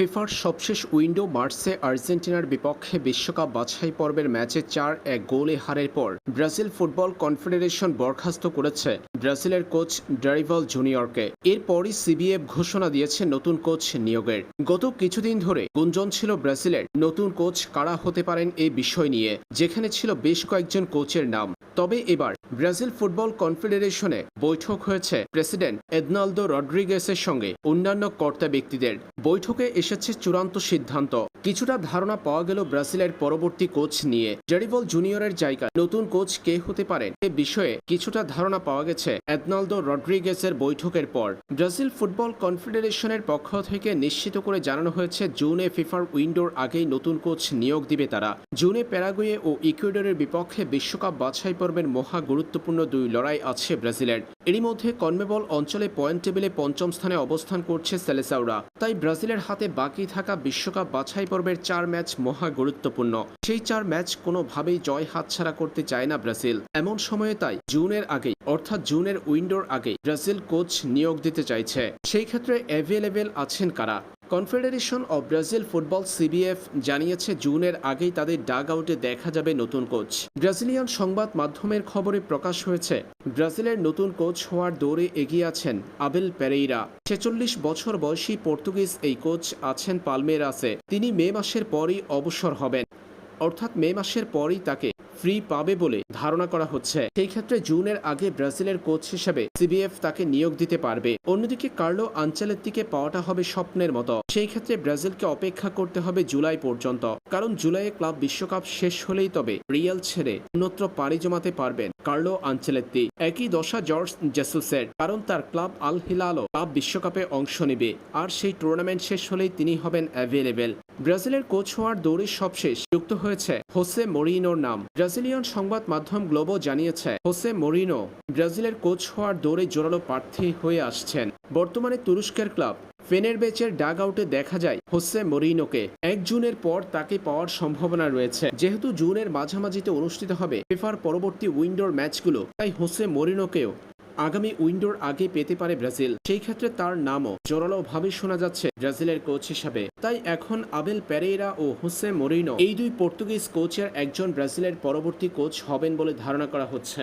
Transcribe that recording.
ফিফার সবশেষ উইন্ডো মার্চে আর্জেন্টিনার বিপক্ষে বিশ্বকাপ বাছাই পর্বের ম্যাচে চার এক গোলে হারের পর ব্রাজিল ফুটবল কনফেডারেশন বরখাস্ত করেছে ব্রাজিলের কোচ ডারিভাল জুনিয়রকে। এরপরই সিবিএফ ঘোষণা দিয়েছে নতুন কোচ নিয়োগের। গত কিছুদিন ধরে গুঞ্জন ছিল ব্রাজিলের। নতুন কোচ কারা হতে পারেন এই বিষয় নিয়ে, যেখানে ছিল বেশ কয়েকজন কোচের নাম। তবে এবার ব্রাজিল ফুটবল কনফেডারেশনে বৈঠক হয়েছে। প্রেসিডেন্ট এদনালদো রড্রিগেসের সঙ্গে অন্যান্য কর্তা ব্যক্তিদের বৈঠকে এসেছে চূড়ান্ত সিদ্ধান্ত। কিছুটা ধারণা পাওয়া গেল ব্রাজিলের পরবর্তী কোচ নিয়ে। জেরিবল জুনিয়রের জায়গায় নতুন কোচ কে হতে পারেন এ বিষয়ে কিছুটা ধারণা পাওয়া গেছে এদনালদো রড্রিগেসের বৈঠকের পর। ব্রাজিল ফুটবল কনফেডারেশনের পক্ষ থেকে নিশ্চিত করে জানানো হয়েছে, জুনে ফিফার উইন্ডোর আগেই নতুন কোচ নিয়োগ দিবে তারা। জুনে প্যারাগুয়ে ও ইকুয়েডরের বিপক্ষে বিশ্বকাপ বাছাই পর্বের মহা গুরুত্বপূর্ণ দুই লড়াই আছে ব্রাজিলের। এরই মধ্যে কনমেবল অঞ্চলে পয়েন্ট টেবিলে পঞ্চম স্থানে অবস্থান করছে সেলেসাউরা। তাই ব্রাজিলের হাতে বাকি থাকা বিশ্বকাপ বাছাই পর্বের চার ম্যাচ মহা গুরুত্বপূর্ণ। সেই চার ম্যাচ কোনোভাবেই জয় হাতছাড়া করতে চায় না ব্রাজিল। এমন সময়ে তাই জুনের আগেই, অর্থাৎ জুনের উইন্ডোর আগে ব্রাজিল কোচ নিয়োগ দিতে চাইছে। সেই ক্ষেত্রে অ্যাভেলেবেল আছেন কারা? Confederation of Brazil football CBF জানিয়েছে, জুনের আগেই তাদের ডাগ আউটে দেখা যাবে নতুন কোচ। ব্রাজিলিয়ান সংবাদ মাধ্যমের খবরে প্রকাশ হয়েছে, ব্রাজিলের নতুন কোচ হওয়ার দৌড়ে এগিয়ে আছেন আবেল পেরেইরা। ছেচল্লিশ বছর বয়সী পর্তুগিজ এই কোচ আছেন পালমেরাসে। তিনি মে মাসের পরই অবসর হবেন। অর্থাৎ মে মাসের পরই তাকে ফ্রি পাবে বলে ধারণা করা হচ্ছে। সেই ক্ষেত্রে জুনের আগে ব্রাজিলের কোচ হিসেবে সিবিএফ তাকে নিয়োগ দিতে পারবে। অন্যদিকে কার্লো আঞ্চলের দিকে পাওয়াটা হবে স্বপ্নের মতো। সেই ক্ষেত্রে ব্রাজিলকে অপেক্ষা করতে হবে জুলাই পর্যন্ত। কারণ জুলাইয়ে ক্লাব বিশ্বকাপ শেষ হলেই তবে রিয়াল ছেড়ে অন্যত্র পাড়ি জমাতে পারবেন কার্লো আঞ্চলেত্তি একই দশা জর্জ জেসুসের। কারণ তার ক্লাব আল হিলালও ক্লাব বিশ্বকাপে অংশ নেবে। আর সেই টুর্নামেন্ট শেষ হলেই তিনি হবেন অ্যাভেলেবেল ব্রাজিলের কোচ হওয়ার দৌড়ে সবশেষ যুক্ত হয়েছে হোসে মরিনোর নাম। ব্রাজিলিয়ান সংবাদ মাধ্যম গ্লোবো জানিয়েছে, হোসে মরিনো ব্রাজিলের কোচ হওয়ার দৌড়ে জোরালো প্রার্থী হয়ে আসছেন। বর্তমানে তুরস্কের ক্লাব ফেনের বেচের ডাগ আউটে দেখা যায় হোসে মরিনোকে। এক জুনের পর তাকে পাওয়ার সম্ভাবনা রয়েছে। যেহেতু জুনের মাঝামাঝিতে অনুষ্ঠিত হবে ফিফার পরবর্তী উইন্ডোর ম্যাচগুলো, তাই হোসে মরিনোকেও আগামী উইন্ডোর আগে পেতে পারে ব্রাজিল। সেই ক্ষেত্রে তার নামও জোরালোভাবে শোনা যাচ্ছে ব্রাজিলের কোচ হিসাবে। তাই এখন আবেল প্যারেইরা ও হোসে মরিনো এই দুই পর্তুগিজ কোচের একজন ব্রাজিলের পরবর্তী কোচ হবেন বলে ধারণা করা হচ্ছে।